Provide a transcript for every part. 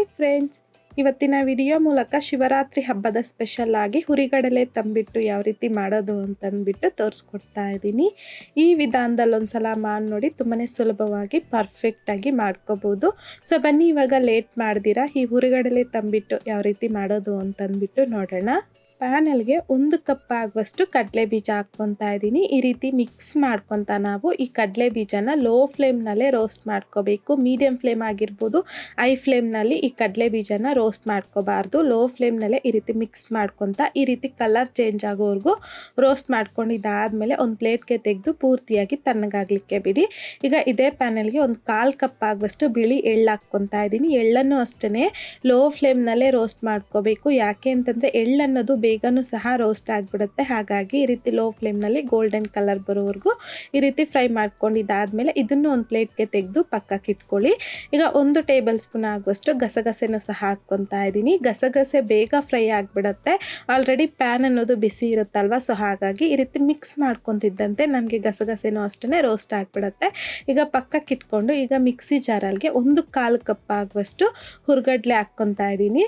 Hi friends ಇವತ್ತಿನ video ಮೂಲಕ ಶಿವರಾತ್ರಿ ಹಬ್ಬದ ಸ್ಪೆಷಲ್ ಆಗಿ ಹುರಿಗಡಲೆ ತಂಬಿಟ್ಟು ಯಾವ ರೀತಿ ಮಾಡೋದು ಅಂತಂದ್ಬಿಟ್ಟು ತೋರಿಸ್ಕೊಡ್ತಾ ಇದ್ದೀನಿ. ಈ ವಿಧಾನದಲ್ಲಿ ಒಂದ್ಸಲ ಮಾಡಿ ನೋಡಿ ತುಂಬಾ ಸುಲಭವಾಗಿ ಪರ್ಫೆಕ್ಟಾಗಿ ಮಾಡ್ಕೋಬೋದು. ಸೊ ಬನ್ನಿ ಇವಾಗ ಲೇಟ್ ಮಾಡ್ದಿರಾ, ಈ ಹುರಿಗಡಲೆ ತಂಬಿಟ್ಟು ಯಾವ ರೀತಿ ಮಾಡೋದು ಅಂತಂದ್ಬಿಟ್ಟು ನೋಡೋಣ. ಪ್ಯಾನಲ್ಗೆ ಒಂದು ಕಪ್ ಆಗುವಷ್ಟು ಕಡಲೆ ಬೀಜ ಹಾಕ್ಕೊತಾ ಇದ್ದೀನಿ. ಈ ರೀತಿ ಮಿಕ್ಸ್ ಮಾಡ್ಕೊತ ನಾವು ಈ ಕಡಲೆ ಬೀಜನ ಲೋ ಫ್ಲೇಮ್ನಲ್ಲೇ ರೋಸ್ಟ್ ಮಾಡ್ಕೋಬೇಕು. ಮೀಡಿಯಂ ಫ್ಲೇಮ್ ಆಗಿರ್ಬೋದು ಐ ಫ್ಲೇಮ್ನಲ್ಲಿ ಈ ಕಡಲೆ ಬೀಜನ ರೋಸ್ಟ್ ಮಾಡ್ಕೋಬಾರ್ದು. ಲೋ ಫ್ಲೇಮ್ನಲ್ಲೇ ಈ ರೀತಿ ಮಿಕ್ಸ್ ಮಾಡ್ಕೊತ ಈ ರೀತಿ ಕಲರ್ ಚೇಂಜ್ ಆಗೋವರೆಗೂ ರೋಸ್ಟ್ ಮಾಡ್ಕೊಂಡಿದ್ದಾದಮೇಲೆ ಒಂದು ಪ್ಲೇಟ್ಗೆ ತೆಗೆದು ಪೂರ್ತಿಯಾಗಿ ತಣ್ಣಗಾಗಲಿಕ್ಕೆ ಬಿಡಿ. ಈಗ ಇದೇ ಪ್ಯಾನಲ್ಗೆ ಒಂದು ಕಾಲು ಕಪ್ ಆಗುವಷ್ಟು ಬಿಳಿ ಎಳ್ಳು ಹಾಕ್ಕೊತಾ ಇದ್ದೀನಿ. ಎಳ್ಳನ್ನು ಅಷ್ಟೇ ಲೋ ಫ್ಲೇಮ್ನಲ್ಲೇ ರೋಸ್ಟ್ ಮಾಡ್ಕೋಬೇಕು. ಯಾಕೆ ಅಂತಂದರೆ ಎಳ್ಳನ್ನೋದು ಬೇಗನೂ ಸಹ ರೋಸ್ಟ್ ಆಗಿಬಿಡುತ್ತೆ. ಹಾಗಾಗಿ ಈ ರೀತಿ ಲೋ ಫ್ಲೇಮ್ನಲ್ಲಿ ಗೋಲ್ಡನ್ ಕಲರ್ ಬರೋವರೆಗೂ ಈ ರೀತಿ ಫ್ರೈ ಮಾಡ್ಕೊಂಡು ಇದಾದಮೇಲೆ ಇದನ್ನು ಒಂದು ಪ್ಲೇಟ್ಗೆ ತೆಗೆದು ಪಕ್ಕಕ್ಕೆ ಇಟ್ಕೊಳ್ಳಿ. ಈಗ ಒಂದು ಟೇಬಲ್ ಸ್ಪೂನ್ ಆಗುವಷ್ಟು ಗಸಗಸೆನ ಸಹ ಹಾಕ್ಕೊತಾ ಇದ್ದೀನಿ. ಗಸಗಸೆ ಬೇಗ ಫ್ರೈ ಆಗಿಬಿಡುತ್ತೆ. ಆಲ್ರೆಡಿ ಪ್ಯಾನ್ ಅನ್ನೋದು ಬಿಸಿ ಇರುತ್ತಲ್ವ? ಸೊ ಹಾಗಾಗಿ ಈ ರೀತಿ ಮಿಕ್ಸ್ ಮಾಡ್ಕೊತಿದ್ದಂತೆ ನಮಗೆ ಗಸಗಸೆನೂ ಅಷ್ಟೇ ರೋಸ್ಟ್ ಆಗಿಬಿಡುತ್ತೆ. ಈಗ ಪಕ್ಕಕ್ಕೆ ಇಟ್ಕೊಂಡು ಈಗ ಮಿಕ್ಸಿ ಜಾರಲ್ಗೆ ಒಂದು ಕಾಲು ಕಪ್ ಆಗುವಷ್ಟು ಹುರ್ಗಡ್ಲೆ ಹಾಕ್ಕೊತಾ ಇದ್ದೀನಿ.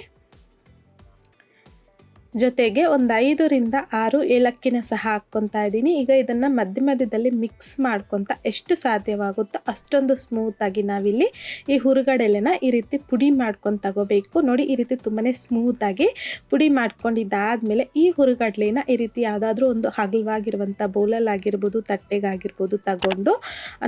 ಜೊತೆಗೆ ಒಂದು ಐದರಿಂದ ಆರು ಏಲಕ್ಕಿನ ಸಹ ಹಾಕ್ಕೊತಾ ಇದ್ದೀನಿ. ಈಗ ಇದನ್ನು ಮಧ್ಯ ಮಧ್ಯದಲ್ಲಿ ಮಿಕ್ಸ್ ಮಾಡ್ಕೊತ ಎಷ್ಟು ಸಾಧ್ಯವಾಗುತ್ತೋ ಅಷ್ಟೊಂದು ಸ್ಮೂತಾಗಿ ನಾವಿಲ್ಲಿ ಈ ಹುರುಗಡೆಲೆನ ಈ ರೀತಿ ಪುಡಿ ಮಾಡ್ಕೊಂಡು ತಗೋಬೇಕು. ನೋಡಿ, ಈ ರೀತಿ ತುಂಬಾ ಸ್ಮೂತಾಗಿ ಪುಡಿ ಮಾಡ್ಕೊಂಡಿದ್ದಾದಮೇಲೆ ಈ ಹುರುಗಡ್ಲೆನ ಈ ರೀತಿ ಯಾವುದಾದ್ರೂ ಒಂದು ಹಗಲವಾಗಿರುವಂಥ ಬೌಲಲ್ಲಾಗಿರ್ಬೋದು, ತಟ್ಟೆಗಾಗಿರ್ಬೋದು ತಗೊಂಡು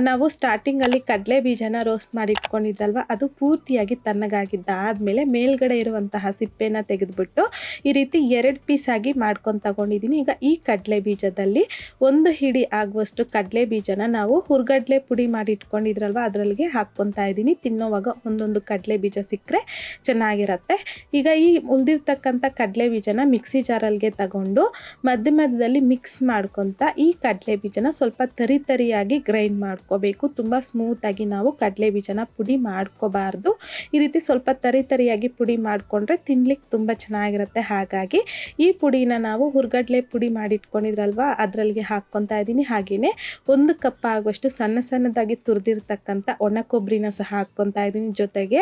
ನಾವು ಸ್ಟಾರ್ಟಿಂಗಲ್ಲಿ ಕಡಲೆ ಬೀಜನ ರೋಸ್ಟ್ ಮಾಡಿಟ್ಕೊಂಡಿದ್ರಲ್ವ, ಅದು ಪೂರ್ತಿಯಾಗಿ ತಣ್ಣಗಾಗಿದ್ದಾದಮೇಲೆ ಮೇಲ್ಗಡೆ ಇರುವಂತಹ ಸಿಪ್ಪೆನ ತೆಗೆದುಬಿಟ್ಟು ಈ ರೀತಿ ಎರಡು ಪೀಸಾಗಿ ಮಾಡ್ಕೊಂಡು ತಗೊಂಡಿದ್ದೀನಿ ಈಗ ಈ ಕಡಲೆ ಬೀಜದಲ್ಲಿ ಒಂದು ಹಿಡಿ ಆಗುವಷ್ಟು ಕಡಲೆ ಬೀಜನ ನಾವು ಹುರ್ಗಡ್ಲೆ ಪುಡಿ ಮಾಡಿ ಇಟ್ಕೊಂಡಿದ್ರಲ್ವ, ಅದರಲ್ಲಿಗೆ ಹಾಕ್ಕೊತಾ ಇದ್ದೀನಿ ತಿನ್ನೋವಾಗ ಒಂದೊಂದು ಕಡಲೆ ಬೀಜ ಸಿಕ್ಕರೆ ಚೆನ್ನಾಗಿರುತ್ತೆ. ಈಗ ಈ ಉಳಿದಿರ್ತಕ್ಕಂಥ ಕಡಲೆ ಬೀಜನ ಮಿಕ್ಸಿ ಜಾರಲ್ಲಿಗೆ ತಗೊಂಡು ಮಧ್ಯ ಮಧ್ಯದಲ್ಲಿ ಮಿಕ್ಸ್ ಮಾಡ್ಕೊತ ಈ ಕಡಲೆ ಬೀಜನ ಸ್ವಲ್ಪ ತರಿ ತರಿಯಾಗಿ ಗ್ರೈಂಡ್ ಮಾಡ್ಕೋಬೇಕು. ತುಂಬ ಸ್ಮೂತಾಗಿ ನಾವು ಕಡಲೆ ಬೀಜನ ಪುಡಿ ಮಾಡ್ಕೋಬಾರ್ದು. ಈ ರೀತಿ ಸ್ವಲ್ಪ ತರಿ ತರಿಯಾಗಿ ಪುಡಿ ಮಾಡಿಕೊಂಡ್ರೆ ತಿನ್ಲಿಕ್ಕೆ ತುಂಬ ಚೆನ್ನಾಗಿರುತ್ತೆ. ಹಾಗಾಗಿ ಈ ಪುಡಿನ ನಾವು ಹುರ್ಗಡ್ಲೆ ಪುಡಿ ಮಾಡಿಟ್ಕೊಂಡಿದ್ರಲ್ವ, ಅದರಲ್ಲಿಗೆ ಹಾಕ್ಕೊತಾ ಇದ್ದೀನಿ. ಹಾಗೆಯೇ ಒಂದು ಕಪ್ ಆಗುವಷ್ಟು ಸಣ್ಣ ಸಣ್ಣದಾಗಿ ತುರಿದಿರ್ತಕ್ಕಂಥ ಒಣ ಕೊಬ್ಬರಿನ ಸಹ ಹಾಕ್ಕೊತಾ ಇದ್ದೀನಿ. ಜೊತೆಗೆ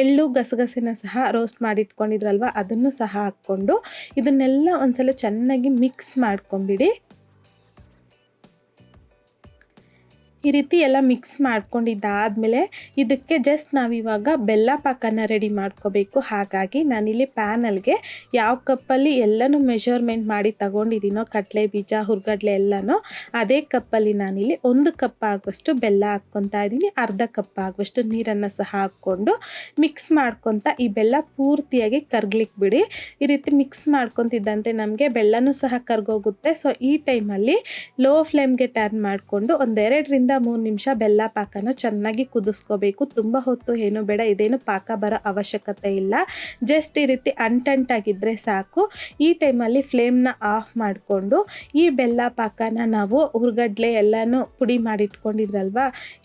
ಎಳ್ಳು ಗಸಗಸೆನ ಸಹ ರೋಸ್ಟ್ ಮಾಡಿಟ್ಕೊಂಡಿದ್ರಲ್ವ, ಅದನ್ನು ಸಹ ಹಾಕ್ಕೊಂಡು ಇದನ್ನೆಲ್ಲ ಒಂದ್ಸಲ ಚೆನ್ನಾಗಿ ಮಿಕ್ಸ್ ಮಾಡ್ಕೊಂಬಿಡಿ. ಈ ರೀತಿ ಎಲ್ಲ ಮಿಕ್ಸ್ ಮಾಡ್ಕೊಂಡಿದ್ದಾದಮೇಲೆ ಇದಕ್ಕೆ ಜಸ್ಟ್ ನಾವಿವಾಗ ಬೆಲ್ಲ ಪಾಕನ ರೆಡಿ ಮಾಡ್ಕೋಬೇಕು. ಹಾಗಾಗಿ ನಾನಿಲ್ಲಿ ಪ್ಯಾನಲ್ಗೆ ಯಾವ ಕಪ್ಪಲ್ಲಿ ಎಲ್ಲನೂ ಮೆಷರ್ಮೆಂಟ್ ಮಾಡಿ ತಗೊಂಡಿದ್ದೀನೋ, ಕಡಲೆ ಬೀಜ, ಹುರ್ಗಡ್ಲೆ ಎಲ್ಲನೂ, ಅದೇ ಕಪ್ಪಲ್ಲಿ ನಾನಿಲ್ಲಿ ಒಂದು ಕಪ್ ಆಗುವಷ್ಟು ಬೆಲ್ಲ ಹಾಕ್ಕೊತಾ ಇದ್ದೀನಿ. ಅರ್ಧ ಕಪ್ ಆಗುವಷ್ಟು ನೀರನ್ನು ಸಹ ಹಾಕ್ಕೊಂಡು ಮಿಕ್ಸ್ ಮಾಡ್ಕೊತ ಈ ಬೆಲ್ಲ ಪೂರ್ತಿಯಾಗಿ ಕರ್ಗ್ಲಿಕ್ಕೆ ಬಿಡಿ. ಈ ರೀತಿ ಮಿಕ್ಸ್ ಮಾಡ್ಕೊತಿದ್ದಂತೆ ನಮಗೆ ಬೆಲ್ಲನೂ ಸಹ ಕರ್ಗೋಗುತ್ತೆ. ಸೊ ಈ ಟೈಮಲ್ಲಿ ಲೋ ಫ್ಲೇಮ್ಗೆ ಟರ್ನ್ ಮಾಡಿಕೊಂಡು ಒಂದೆರಡರಿಂದ ಮೂರು ನಿಮಿಷ ಬೆಲ್ಲ ಪಾಕನ ಚೆನ್ನಾಗಿ ಕುದಿಸ್ಕೋಬೇಕು. ತುಂಬ ಹೊತ್ತು ಏನು ಬೇಡ, ಇದೇನು ಪಾಕ ಬರೋ ಅವಶ್ಯಕತೆ ಇಲ್ಲ. ಜಸ್ಟ್ ಈ ರೀತಿ ಅಂಟಂಟಾಗಿದ್ದರೆ ಸಾಕು. ಈ ಟೈಮಲ್ಲಿ ಫ್ಲೇಮ್ನ ಆಫ್ ಮಾಡಿಕೊಂಡು ಈ ಬೆಲ್ಲ ಪಾಕನ ನಾವು ಹುರ್ಗಡ್ಲೆ ಎಲ್ಲನೂ ಪುಡಿ ಮಾಡಿಟ್ಕೊಂಡಿದ್ರಲ್ವ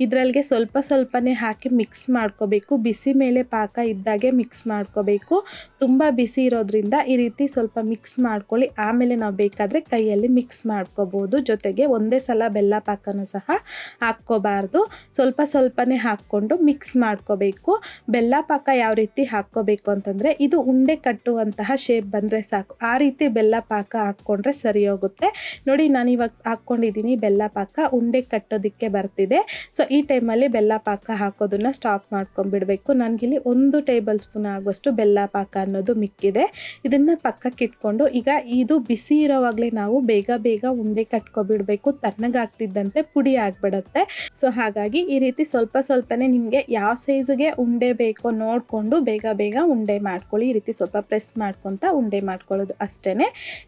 ಇದರಲ್ಲಿಗೆ ಸ್ವಲ್ಪ ಸ್ವಲ್ಪನೇ ಹಾಕಿ ಮಿಕ್ಸ್ ಮಾಡ್ಕೋಬೇಕು. ಬಿಸಿ ಮೇಲೆ ಪಾಕ ಇದ್ದಾಗೆ ಮಿಕ್ಸ್ ಮಾಡ್ಕೋಬೇಕು. ತುಂಬ ಬಿಸಿ ಇರೋದ್ರಿಂದ ಈ ರೀತಿ ಸ್ವಲ್ಪ ಮಿಕ್ಸ್ ಮಾಡ್ಕೊಳ್ಳಿ. ಆಮೇಲೆ ನಾವು ಬೇಕಾದರೆ ಕೈಯಲ್ಲಿ ಮಿಕ್ಸ್ ಮಾಡ್ಕೋಬೋದು. ಜೊತೆಗೆ ಒಂದೇ ಸಲ ಬೆಲ್ಲ ಪಾಕನೂ ಸಹ ಹಾಕ್ಕೋಬಾರ್ದು. ಸ್ವಲ್ಪ ಸ್ವಲ್ಪನೇ ಹಾಕ್ಕೊಂಡು ಮಿಕ್ಸ್ ಮಾಡ್ಕೋಬೇಕು. ಬೆಲ್ಲ ಪಾಕ ಯಾವ ರೀತಿ ಹಾಕ್ಕೋಬೇಕು ಅಂತಂದರೆ ಇದು ಉಂಡೆ ಕಟ್ಟುವಂತಹ ಶೇಪ್ ಬಂದರೆ ಸಾಕು. ಆ ರೀತಿ ಬೆಲ್ಲ ಪಾಕ ಹಾಕ್ಕೊಂಡ್ರೆ ಸರಿ ಹೋಗುತ್ತೆ. ನೋಡಿ, ನಾನು ಇವಾಗ ಹಾಕ್ಕೊಂಡಿದ್ದೀನಿ ಬೆಲ್ಲ ಪಾಕ. ಉಂಡೆ ಕಟ್ಟೋದಕ್ಕೆ ಬರ್ತಿದೆ. ಸೊ ಈ ಟೈಮಲ್ಲಿ ಬೆಲ್ಲ ಪಾಕ ಹಾಕೋದನ್ನು ಸ್ಟಾಪ್ ಮಾಡ್ಕೊಂಡ್ಬಿಡಬೇಕು. ನನಗಿಲ್ಲಿ ಒಂದು ಟೇಬಲ್ ಸ್ಪೂನ್ ಆಗುವಷ್ಟು ಬೆಲ್ಲ ಪಾಕ ಅನ್ನೋದು ಮಿಕ್ಕಿದೆ. ಇದನ್ನು ಪಕ್ಕಕ್ಕೆ ಇಟ್ಕೊಂಡು ಈಗ ಇದು ಬಿಸಿ ಇರೋವಾಗಲೇ ನಾವು ಬೇಗ ಬೇಗ ಉಂಡೆ ಕಟ್ಕೊಬಿಡಬೇಕು. ತಣ್ಣಗಾಗ್ತಿದ್ದಂತೆ ಪುಡಿ ಆಗಿಬಿಡುತ್ತೆ. ಸೊ ಹಾಗಾಗಿ ಈ ರೀತಿ ಸ್ವಲ್ಪ ಸ್ವಲ್ಪನೇ ನಿಮಗೆ ಯಾವ ಸೈಜ್ಗೆ ಉಂಡೆ ಬೇಕೋ ನೋಡಿಕೊಂಡು ಬೇಗ ಬೇಗ ಉಂಡೆ ಮಾಡ್ಕೊಳ್ಳಿ. ಈ ರೀತಿ ಸ್ವಲ್ಪ ಪ್ರೆಸ್ ಮಾಡ್ಕೊತ ಉಂಡೆ ಮಾಡ್ಕೊಳ್ಳೋದು ಅಷ್ಟೇ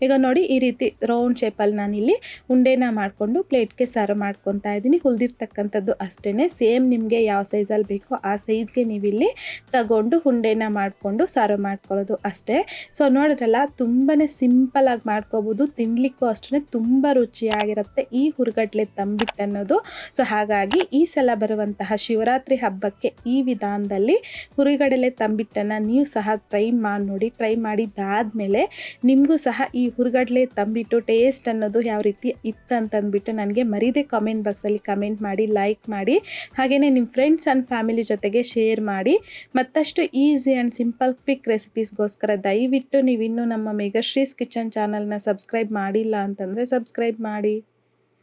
ಈಗ ನೋಡಿ ಈ ರೀತಿ ರೌಂಡ್ ಶೇಪಲ್ಲಿ ನಾನಿಲ್ಲಿ ಉಂಡೆನ ಮಾಡಿಕೊಂಡು ಪ್ಲೇಟ್ಗೆ ಸರ್ವ್ ಮಾಡ್ಕೊತಾ ಇದ್ದೀನಿ. ಹುಲ್ದಿರ್ತಕ್ಕಂಥದ್ದು ಅಷ್ಟೇ ಸೇಮ್ ನಿಮಗೆ ಯಾವ ಸೈಜಲ್ಲಿ ಬೇಕೋ ಆ ಸೈಜ್ಗೆ ನೀವಿಲ್ಲಿ ತಗೊಂಡು ಉಂಡೆನ ಮಾಡಿಕೊಂಡು ಸರ್ವ್ ಮಾಡ್ಕೊಳ್ಳೋದು ಅಷ್ಟೇ. ಸೊ ನೋಡಿದ್ರಲ್ಲ ತುಂಬಾ ಸಿಂಪಲಾಗಿ ಮಾಡ್ಕೋಬೋದು. ತಿನ್ನಲಿಕ್ಕೂ ಅಷ್ಟೇ ತುಂಬ ರುಚಿಯಾಗಿರುತ್ತೆ ಈ ಹುರ್ಗಡ್ಲೆ ತಂಬಿಟ್ಟು ಅನ್ನೋದು ಸೊ ಹಾಗಾಗಿ ಈ ಸಲ ಬರುವಂತಹ ಶಿವರಾತ್ರಿ ಹಬ್ಬಕ್ಕೆ ಈ ವಿಧಾನದಲ್ಲಿ ಹುರಿಗಡಲೆ ತಂಬಿಟ್ಟನ್ನು ನೀವು ಸಹ ಟ್ರೈ ಮಾಡಿ ನೋಡಿ ಟ್ರೈ ಮಾಡಿದ್ದಾದಮೇಲೆ ನಿಮಗೂ ಸಹ ಈ ಹುರಿಗಡಲೆ ತಂಬಿಟ್ಟು ಟೇಸ್ಟ್ ಅನ್ನೋದು ಯಾವ ರೀತಿ ಇತ್ತು ಅಂತಂದ್ಬಿಟ್ಟು ನನಗೆ ಮರೀದೆ ಕಾಮೆಂಟ್ ಬಾಕ್ಸಲ್ಲಿ ಕಮೆಂಟ್ ಮಾಡಿ ಲೈಕ್ ಮಾಡಿ ಹಾಗೆಯೇ ನಿಮ್ಮ ಫ್ರೆಂಡ್ಸ್ ಆ್ಯಂಡ್ ಫ್ಯಾಮಿಲಿ ಜೊತೆಗೆ ಶೇರ್ ಮಾಡಿ. ಮತ್ತಷ್ಟು ಈಸಿ ಆ್ಯಂಡ್ ಸಿಂಪಲ್ ಕ್ವಿಕ್ ರೆಸಿಪೀಸ್ಗೋಸ್ಕರ ದಯವಿಟ್ಟು ನೀವಿನ್ನೂ ನಮ್ಮ ಮೆಗಾಶ್ರೀಸ್ ಕಿಚನ್ ಚಾನಲ್ನ ಸಬ್ಸ್ಕ್ರೈಬ್ ಮಾಡಿಲ್ಲ ಅಂತಂದರೆ ಸಬ್ಸ್ಕ್ರೈಬ್ ಮಾಡಿ.